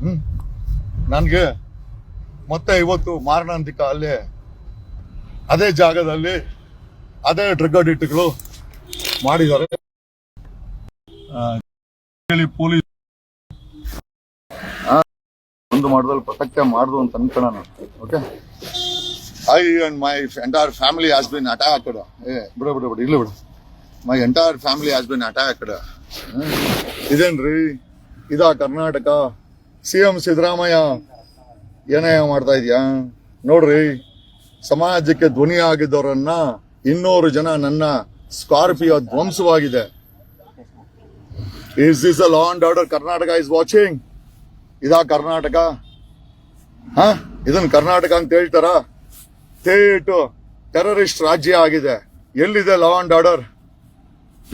ಹ್ಮ್. ನನ್ಗೆ ಮತ್ತೆ ಇವತ್ತು ಮಾರಣಾಂತಿಕ ಅಲ್ಲಿ, ಅದೇ ಜಾಗದಲ್ಲಿ ಅದೇ ಡ್ರಗ್ ಅಡಿಕ್ಟ್ಗಳು ಮಾಡಿದ್ದಾರೆ. ಪೊಲೀಸ್ ಒಂದು ಮಾಡಿದಲ್ಲಿ ಪ್ರೊಟೆಕ್ಟ್ ಮಾಡುದು ಅಂತ ಅನ್ಕೋಣ okay I and my entire family has been attacked ಏ, ಬಿಡು ಬಿಡು ಬಿಡು ಇಲ್ಲ ಬಿಡು. My entire family has been attacked ಇದೇನ್ರಿ? ಇದಾ ಕರ್ನಾಟಕ? ಸಿ ಎಂ ಸಿದ್ದರಾಮಯ್ಯ ಏನೇ ಮಾಡ್ತಾ ಇದೆಯಾ? ನೋಡ್ರಿ, ಸಮಾಜಕ್ಕೆ ಧ್ವನಿ ಆಗಿದ್ದವರನ್ನ ಇನ್ನೂರು ಜನ ನನ್ನ Scorpio ಧ್ವಂಸವಾಗಿದೆ. Is is a law and order Karnataka is watching ಇದಾ ಕರ್ನಾಟಕ? ಹ? ಇದನ್ನ ಕರ್ನಾಟಕ ಅಂತ ಹೇಳ್ತಾರ? ಥೇಟು ಟೆರರಿಸ್ಟ್ ರಾಜ್ಯ ಆಗಿದೆ. ಎಲ್ಲಿದೆ law and order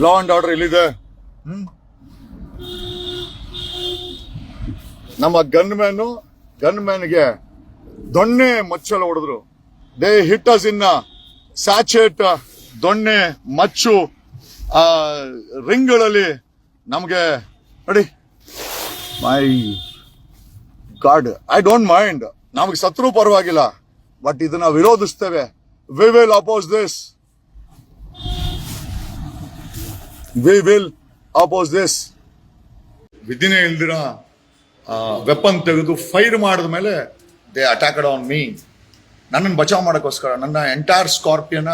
law and order ಎಲ್ಲಿದೆ? ಹ್ಮ್? ನಮ್ಮ ಗನ್ ಮ್ಯಾನು ಗನ್ ಮ್ಯಾನ್ಗೆ ದೊಣ್ಣೆ ಮಚ್ಚಲು ಹೊಡೆದ್ರು. They hit us in sachet ದೊಣ್ಣೆ, ಮಚ್ಚು, ಆ, ರಿಂಗ್ಗಳಲ್ಲಿ ನಮಗೆ ನೋಡಿ. My god I don't mind ನಮಗೆ ಸತ್ರು ಪರವಾಗಿಲ್ಲ. ಬಟ್ ಇದನ್ನ ವಿರೋಧಿಸ್ತೇವೆ. We will oppose this we will oppose this ವಿಧಿನೇ ಇಲ್ದಿರ? ವೆಪನ್ ತೆಗೆದು ಫೈರ್ ಮಾಡಿದ ಮೇಲೆ ದೇ ಅಟ್ಯಾಕ್ಡ್ ಆನ್ ಮೀ ನನ್ನನ್ನು ಬಚಾವ್ ಮಾಡೋಕ್ಕೋಸ್ಕರ, ನನ್ನ ಎಂಟೈರ್ ಸ್ಕಾರ್ಪಿಯೋನ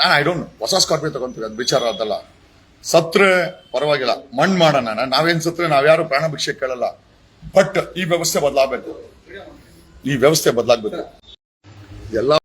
ನಾನು ಐ ಡೋಂಟ್ ಹೊಸ ಸ್ಕಾರ್ಪಿಯೋ ತಗೊಂತೀವಿ ಅದು ವಿಚಾರ ಅದಲ್ಲ. ಸತ್ರೆ ಪರವಾಗಿಲ್ಲ, ಮಣ್ಣು ಮಾಡೋಣ ನಾವೇನ್ ಸತ್ರೆ ನಾವ್ಯಾರು ಪ್ರಾಣ ಭಿಕ್ಷೆ ಕೇಳಲ್ಲ. ಬಟ್ ಈ ವ್ಯವಸ್ಥೆ ಬದಲಾಗಬೇಕು. ಈ ವ್ಯವಸ್ಥೆ ಬದಲಾಗಬೇಕು. ಎಲ್ಲ